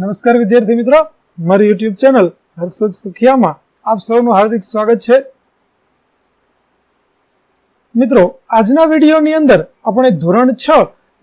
નમસ્કાર વિદ્યાર્થી મિત્રો. મારી યુટ્યુબ ચેનલ હર્ષદ સુખિયામાં આપ સૌનું હાર્દિક સ્વાગત છે. મિત્રો, આજના વિડીયોની અંદર આપણે ધોરણ છ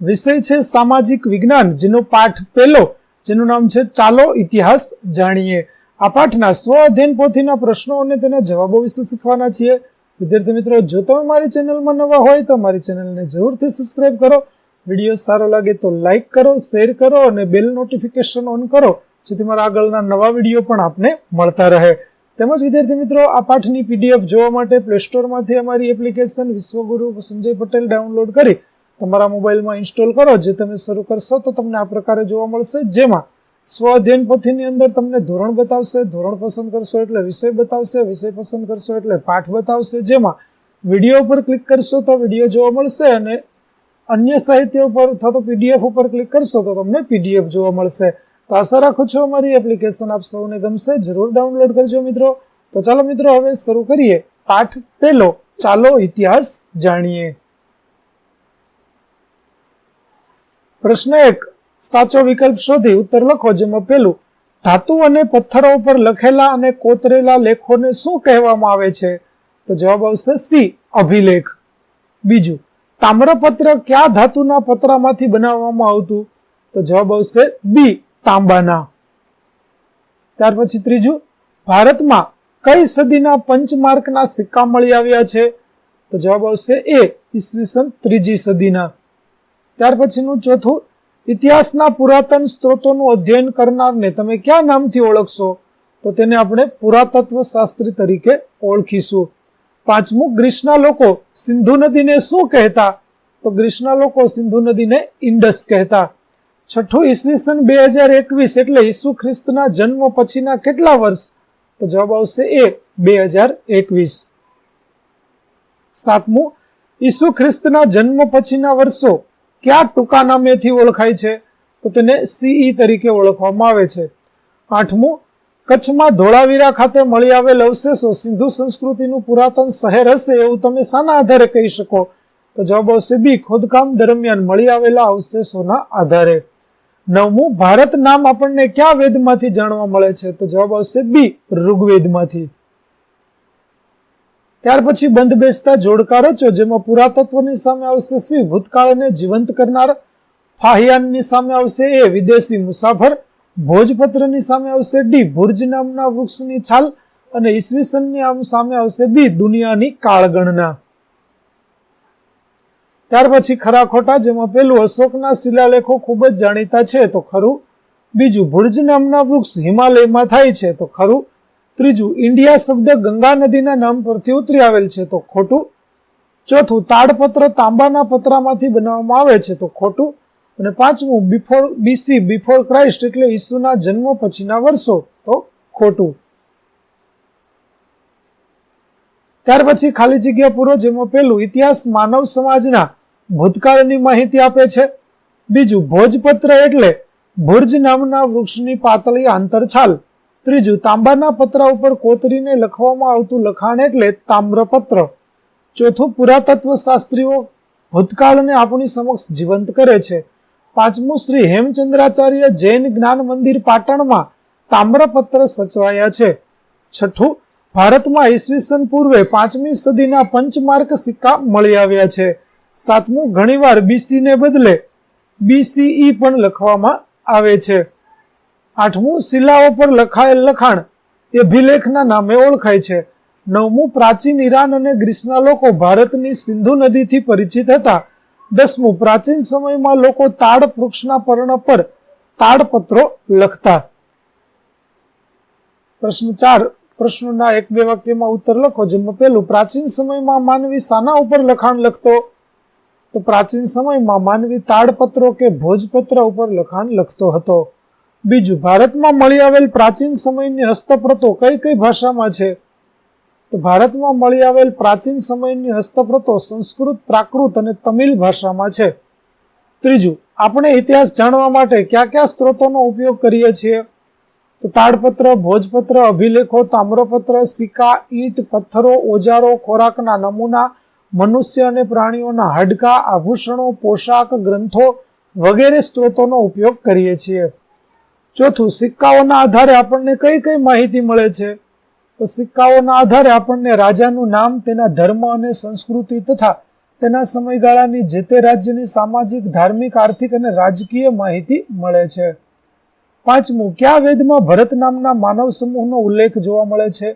વિષય છે સામાજિક વિજ્ઞાન, જેનો પાઠ પહેલો, જેનું નામ છે ચાલો ઇતિહાસ જાણીએ. આ પાઠના સ્વ અધ્યયન પોથીના પ્રશ્નો અને તેના જવાબો વિશે શીખવાના છીએ. વિદ્યાર્થી મિત્રો, જો તમે મારી ચેનલમાં નવા હોય તો મારી ચેનલને જરૂરથી સબસ્ક્રાઇબ કરો. વીડિયો સારો લાગે તો લાઈક કરો શેર કરો અને બેલ નોટિફિકેશન ઓન કરો, જેથી મારા આગળના નવા વીડિયો પણ આપને મળતા રહે. તેમજ વિદ્યાર્થી મિત્રો, આ પાઠની પીડીએફ જોવા માટે પ્લે સ્ટોરમાંથી અમારી એપ્લિકેશન વિશ્વગુરુ સંજય પટેલ ડાઉનલોડ કરી તમારા મોબાઈલમાં ઇન્સ્ટોલ કરો, જે તમે શરૂ કરશો તો તમને આ પ્રકારે જોવા મળશે. જેમાં સ્વ અધ્યયન પોથીની અંદર તમને ધોરણ બતાવશે, ધોરણ પસંદ કરશો એટલે વિષય બતાવશે, વિષય પસંદ કરશો એટલે પાઠ બતાવશે. જેમાં વીડિયો ઉપર ક્લિક કરશો તો વીડિયો જોવા મળશે અને અન્ય સાહિત્ય ઉપર અથવા તો પીડીએફ ઉપર ક્લિક કરશો તો તમને પીડીએફ જોવા મળશે. તો આશા રાખું છું અમારી એપ્લિકેશન આપ સૌને ગમશે. જરૂર ડાઉનલોડ કરજો મિત્રો. તો ચાલો મિત્રો હવે શરૂ કરીએ. પાઠ પહેલો. ચાલો ઇતિહાસ જાણીએ. પ્રશ્ન એક. સાચો વિકલ્પ શોધી ઉત્તર લખો જેમાં પેલું ધાતુ અને પથ્થરો ઉપર લખેલા અને કોતરેલા લેખોને શું કહેવામાં આવે છે? તો જવાબ આવશે સી. અભિલેખ. બીજું તામ્રપત્ર કયા ધાતુના પતરામાંથી બનાવવામાં આવતું? તો જવાબ આવશે બી, તાંબાના. ત્યાર પછી ત્રીજું, ભારતમાં કઈ સદીના પંચમાર્કના સિક્કા મળી આવ્યા છે? તો જવાબ આવશે એ, ઈસવીસન ત્રીજી સદીના. ત્યાર પછીનું ચોથું, ઇતિહાસના પુરાતન સ્ત્રોતોનું અધ્યયન કરનારને તમે કયા નામથી ઓળખશો? તો તેને આપણે પુરાતત્વ શાસ્ત્રી તરીકે ઓળખીશું. પાંચમું ગ્રીસના લોકો સિંધુ નદીને શું કહેતા? તો ગ્રીસના લોકો સિંધુ નદીને ઇન્ડસ કહેતા. છઠ્ઠું ઈસવીસન બે હજાર એકવીસ એટલે ઈસુ ખ્રિસ્તના જન્મ પછીના કેટલા વર્ષ? તો જવાબ આવશે એ, બે હજાર એકવીસ. સાતમું, ઈસુ ખ્રિસ્તના જન્મ પછીના વર્ષો કયા ટૂંકા નામેથી ઓળખાય છે? તો તેને સીઈ તરીકે ઓળખવામાં આવે છે. આઠમું કચ્છમાં ધોળાવીરા ખાતે મળી આવેલ અવશેષો સિંધુ સંસ્કૃતિનું પુરાતન શહેર હશે એવું તમે શાના આધારે કહી શકો? તો જવાબ આવશે બી, ખોદકામ દરમિયાન મળી આવેલા અવશેષોના આધારે. નવમું, ભારત નામ આપણને કયા વેદમાંથી જાણવા મળે છે? તો જવાબ આવશે બી, ઋગ્વેદમાંથી. ત્યાર પછી બંધ બેસતા જોડકા રચો જેમાં પુરાતત્વની સામે આવશે સી, ભૂતકાળને જીવંત કરનાર ફાહિયાનની સામે આવશે એ, વિદેશી મુસાફર ભોજપત્રની સામે આવશે ડી. ભુર્જ નામના વૃક્ષની છાલ અને ઈસવીસનની આમ સામે આવશે બી. દુનિયાની કાળગણના. ત્યાર પછી ખરા ખોટા, જેમાં પેલું અશોકના શિલાલેખો ખૂબ જ જાણીતા છે, તો ખરું. બીજું, ભુર્જ નામના વૃક્ષ હિમાલયમાં થાય છે, તો ખરું. ત્રીજું, ઇન્ડિયા શબ્દ ગંગા નદીના નામ પરથી ઉતરી આવેલ છે, તો ખોટું. ચોથું, તાડપત્ર તાંબાના પતરામાંથી બનાવવામાં આવે છે, તો ખોટું. અને પાંચમું બિફોર બીસી બિફોર ક્રાઇસ્ટ એટલે ઈસુના જન્મ પછીના વર્ષો, તો ખોટું. ત્યાર પછી ખાલી જગ્યા પૂરો, જેમાં પેલું ઇતિહાસ માનવ સમાજના ભૂતકાળની માહિતી આપે છે. બીજું, ભોજપત્ર એટલે ભુર્જ નામના વૃક્ષની પાતળી આંતરછાલ. ત્રીજું, તાંબાના પતરા ઉપર કોતરીને લખવામાં આવતું લખાણ એટલે તામ્રપત્ર. ચોથું પુરાતત્વ શાસ્ત્રીઓ ભૂતકાળને આપણી સમક્ષ જીવંત કરે છે. પાંચમું શ્રી હેમચંદ્રાચાર્ય જૈન જ્ઞાન મંદિર પાટણમાં તામ્રપત્ર સચવાયા છે. છઠ્ઠું, ભારતમાં ઈસવીસન પૂર્વે પાંચમી સદીના પંચમાર્ક સિક્કા મળી આવ્યા છે. સાતમું, ઘણીવાર બીસી ને બદલે બીસીઈ પણ લખવામાં આવે છે. આઠમું, શિલાઓ પર લખાયેલ લખાણ અભિલેખના નામે ઓળખાય છે. નવમું, પ્રાચીન ઈરાન અને ગ્રીસના લોકો ભારતની સિંધુ નદીથી પરિચિત હતા. દસમું, પ્રાચીન સમયમાં લોકો તાડ વૃક્ષના પર્ણ પર તાડપત્રો લખતા. પ્રશ્ન ચાર, પ્રશ્નોના એક બે વાક્યમાં ઉત્તર લખો, જેમાં પેલું પ્રાચીન સમયમાં માનવી સાના ઉપર લખાણ લખતો? તો પ્રાચીન સમયમાં માનવી તાડપત્રો કે ભોજપત્ર ઉપર લખાણ લખતો હતો. બીજું, ભારતમાં મળી આવેલ પ્રાચીન સમયની હસ્તપ્રતો કઈ કઈ ભાષામાં છે? તો ભારતમાં મળી આવેલ પ્રાચીન સમયની હસ્તપ્રતો સંસ્કૃત, પ્રાકૃત અને તમિલ ભાષામાં છે. ત્રીજું, આપણે ઇતિહાસ જાણવા માટે કયા કયા સ્ત્રોતોનો ઉપયોગ કરીએ છીએ? તો તાડપત્ર, ભોજપત્ર, અભિલેખો, તામ્રપત્ર, સિક્કા, ઈંટ, પથ્થરો, ઓજારો, ખોરાકના નમૂના, મનુષ્ય અને પ્રાણીઓના હાડકા, આભૂષણો, પોશાક, ગ્રંથો વગેરે સ્ત્રોતોનો ઉપયોગ કરીએ છીએ. ચોથું, સિક્કાઓના આધારે આપણને કઈ કઈ માહિતી મળે છે? તો સિક્કાઓના આધારે આપણને રાજાનું નામ, તેના ધર્મ અને સંસ્કૃતિ તથા તેના સમયગાળાની જે તે રાજ્યની સામાજિક, ધાર્મિક, આર્થિક અને રાજકીય માહિતી મળે છે. પાંચમું, કયા વેદમાં ભરત નામના માનવ સમૂહનો ઉલ્લેખ જોવા મળે છે?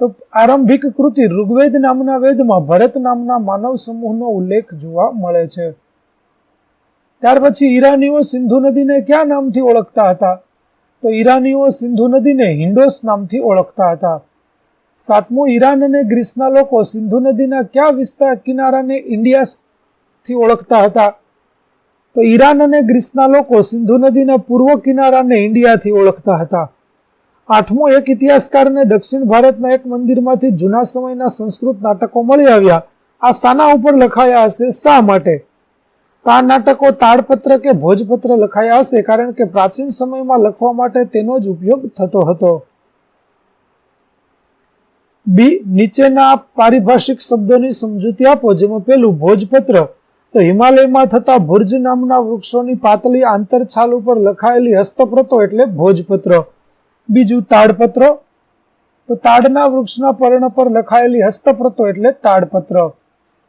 તો આરંભિક કૃતિ ઋગ્વેદ નામના વેદમાં ભરત નામના માનવ સમૂહનો ઉલ્લેખ જોવા મળે છે. ત્યાર પછી ઈરાનીઓ સિંધુ નદીને કયા નામથી ઓળખતા હતા? તો ઈરાનીઓ સિંધુ નદીને હિન્ડોસ નામથી ઓળખતા હતા. સાતમું ઈરાન અને ગ્રીસના લોકો સિંધુ નદીના કયા વિસ્તાર કિનારાને ઇન્ડિયાથી ઓળખતા હતા? તો ઈરાન અને ગ્રીસના લોકો સિંધુ નદીના પૂર્વ કિનારાને ઇન્ડિયાથી ઓળખતા હતા. આઠમું એક ઇતિહાસકારને દક્ષિણ ભારતના એક મંદિરમાંથી જૂના સમયના સંસ્કૃત નાટકો મળી આવ્યા. આ સાના ઉપર લખાયા હશે, શા માટે? તા નાટકો તાડપત્ર કે ભોજપત્ર લખાયા હશે, કારણ કે પ્રાચીન સમયમાં લખવા માટે તેનો જ ઉપયોગ થતો હતો. બી, નીચેના પારિભાષિક શબ્દોની સમજૂતી આપો, જેમાં પેલું ભોજપત્ર. તો હિમાલયમાં થતા ભુર્જ નામના વૃક્ષોની પાતળી આંતરછાલ ઉપર લખાયેલી હસ્તપ્રતો એટલે ભોજપત્ર. બીજું તાડપત્ર. તો તાડના વૃક્ષના પર્ણ પર લખાયેલી હસ્તપ્રતો એટલે તાડપત્ર.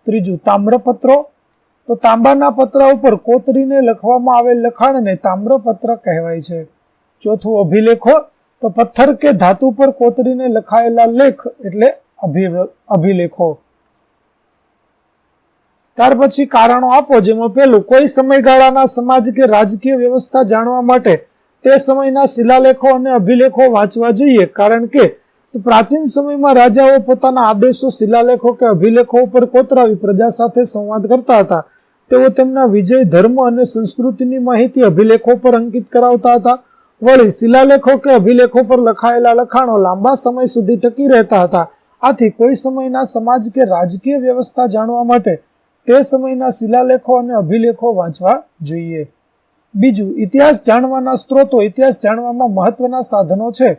ત્રીજું તામ્રપત્રો. તો તાંબાના પતરા ઉપર કોતરીને લખવામાં આવેલ લખાણને તામ્રપત્ર કહેવાય છે. ચોથું અભિલેખો. તો પથ્થર કે ધાતુ પર કોતરીને લખાયેલા લેખ એટલે અભિલેખો. ત્યાર પછી કારણો આપો જેમાં પેલું કોઈ સમયગાળાના સમાજ કે રાજકીય વ્યવસ્થા જાણવા માટે તે સમયના શિલાલેખો અને અભિલેખો વાંચવા જોઈએ, કારણ કે પ્રાચીન સમયમાં રાજાઓ પોતાના આદેશો, શિલાલેખો કે અભિલેખો ઉપર કોતરાવી પ્રજા સાથે સંવાદ કરતા હતા. તેઓ તેમના વિજય, ધર્મ અને સંસ્કૃતિની માહિતી અભિલેખો પર અંકિત કરાવતા હતા. વળી શિલાલેખો કે અભિલેખો પર લખાયેલા લખાણો લાંબા સમય સુધી ટકી રહેતા હતા. આથી કોઈ સમયના સમાજ કે રાજકીય વ્યવસ્થા જાણવા માટે તે સમયના શિલાલેખો અને અભિલેખો વાંચવા જોઈએ. બીજું, ઇતિહાસ જાણવાના સ્ત્રોતો, ઇતિહાસ જાણવામાં મહત્વના સાધનો છે.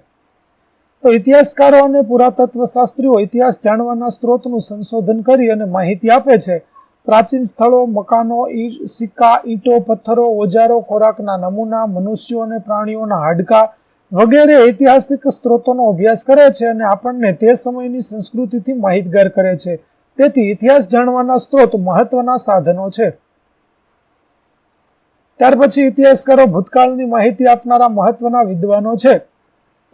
તો ઇતિહાસકારો અને પુરાતત્વ શાસ્ત્રીઓ ઇતિહાસ જાણવાના સ્ત્રોતનું સંશોધન કરી અને માહિતી આપે છે. પ્રાચીન સ્થળો, મકાનો સિક્કા, ઈંટો, પથ્થરો, ઓજારો, ખોરાકના નમૂના, મનુષ્યો અને પ્રાણીઓના હાડકા વગેરે ઐતિહાસિક સ્ત્રોતોનો અભ્યાસ કરે છે અને આપણને તે સમયની સંસ્કૃતિથી માહિતગાર કરે છે. તેથી ઇતિહાસ જાણવાના સ્ત્રોત મહત્વના સાધનો છે. ત્યાર પછી ઇતિહાસકારો ભૂતકાળની માહિતી આપનારા મહત્વના વિદ્વાનો છે.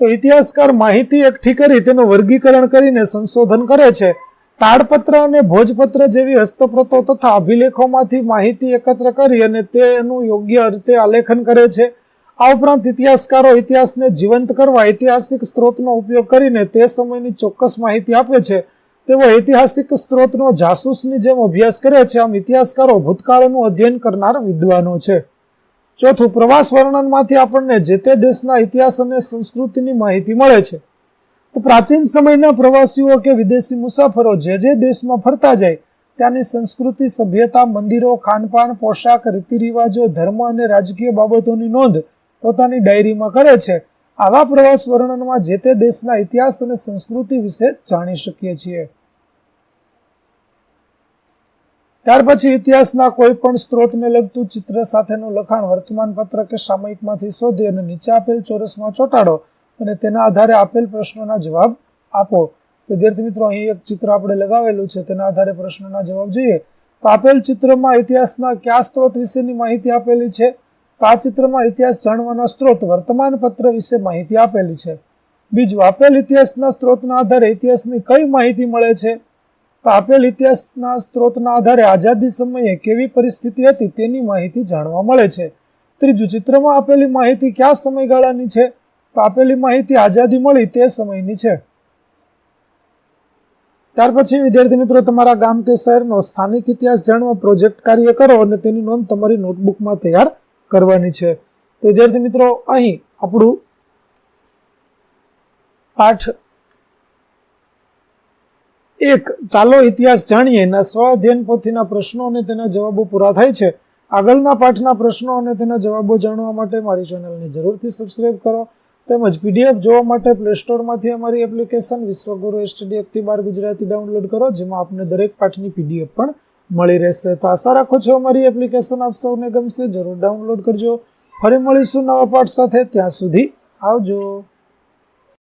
તો ઇતિહાસકાર માહિતી એકઠી કરી તેનું વર્ગીકરણ કરીને સંશોધન કરે છે. તાડપત્ર અને ભોજપત્ર જેવી હસ્તપ્રતો તથા અભિલેખોમાંથી માહિતી એકત્ર કરી અને તેનું યોગ્ય રીતે આલેખન કરે છે. આ ઉપરાંત ઇતિહાસકારો ઇતિહાસને જીવંત કરવા ઐતિહાસિક સ્ત્રોતનો ઉપયોગ કરીને તે સમયની ચોક્કસ માહિતી આપે છે. તેઓ ઐતિહાસિક સ્ત્રોતનો જાસૂસની જેમ અભ્યાસ કરે છે. આમ ઇતિહાસકારો ભૂતકાળનું અધ્યયન કરનાર વિદ્વાનો છે. ચોથું, પ્રવાસ વર્ણનમાંથી આપણને જે તે દેશના ઇતિહાસ અને સંસ્કૃતિની માહિતી મળે છે. તો પ્રાચીન સમયના પ્રવાસીઓ કે વિદેશી મુસાફરો જે જે દેશમાં ફરતા જાય, ત્યાંની સંસ્કૃતિ, સભ્યતા, મંદિરો, ખાનપાન, પોશાક રીતિ રિવાજો ધર્મ અને રાજકીય બાબતોની નોંધ પોતાની ડાયરીમાં કરે છે. આવા પ્રવાસ વર્ણનમાં જે તે દેશના ઇતિહાસ અને સંસ્કૃતિ વિશે જાણી શકીએ છીએ. ત્યાર પછી ઇતિહાસના કોઈ પણ સ્ત્રોતને લગતું ચિત્ર સાથેનું લખાણ વર્તમાનપત્ર કે સામયિકમાંથી શોધી અને નીચે આપેલ ચોરસમાં ચોંટાડો. અને તેના આધારે આપેલ પ્રશ્નોના જવાબ આપો. વિદ્યાર્થી મિત્રો, અહીં એક ચિત્ર આપણે લગાવેલું છે, તેના આધારે પ્રશ્નોના જવાબ જોઈએ. તો આપેલ ચિત્રમાં ઇતિહાસના કયા સ્ત્રોત વિશેની માહિતી આપેલી છે? તો આ ચિત્રમાં ઇતિહાસ જાણવાના સ્ત્રોત વર્તમાન પત્ર વિશે માહિતી આપેલી છે. બીજું, આપેલ ઇતિહાસના સ્ત્રોતના આધારે ઇતિહાસની કઈ માહિતી મળે છે? તો આપેલ ઇતિહાસના સ્ત્રોતના આધારે આઝાદી સમયે કેવી પરિસ્થિતિ હતી તેની માહિતી જાણવા મળે છે. ત્રીજું, ચિત્રમાં આપેલી માહિતી કયા સમયગાળાની છે? તો આપેલી માહિતી આઝાદી મળી તે સમયની છે. ત્યાર પછી વિદ્યાર્થી મિત્રો, તમારા ગામ કે શહેરનો સ્થાનિક ઇતિહાસ જાણવા પ્રોજેક્ટ કાર્ય કરો અને તેની નોંધ તમારી નોટબુકમાં તૈયાર કરવાની છે. તો વિદ્યાર્થી મિત્રો, અહીં આપણું પાઠ એક, ચાલો ઇતિહાસ જાણીએ. એના સ્વ અધ્યયન પોથીના પ્રશ્નો અને તેના જવાબો પૂરા થાય છે. આગળના પાઠના પ્રશ્નો અને તેના જવાબો જાણવા માટે મારી ચેનલને જરૂરથી સબસ્ક્રાઇબ કરો. તેમજ પીડીએફ જોવા માટે પ્લે સ્ટોરમાંથી અમારી એપ્લિકેશન વિશ્વગુરુ એસટીડી એકથી બાર ગુજરાતી ડાઉનલોડ કરો, જેમાં આપને દરેક પાઠની પીડીએફ પણ મળી રહેશે. તો આશા રાખો છો અમારી એપ્લિકેશન આપ સૌને ગમશે. જરૂર ડાઉનલોડ કરજો. ફરી મળીશું નવા પાઠ સાથે. ત્યાં સુધી આવજો.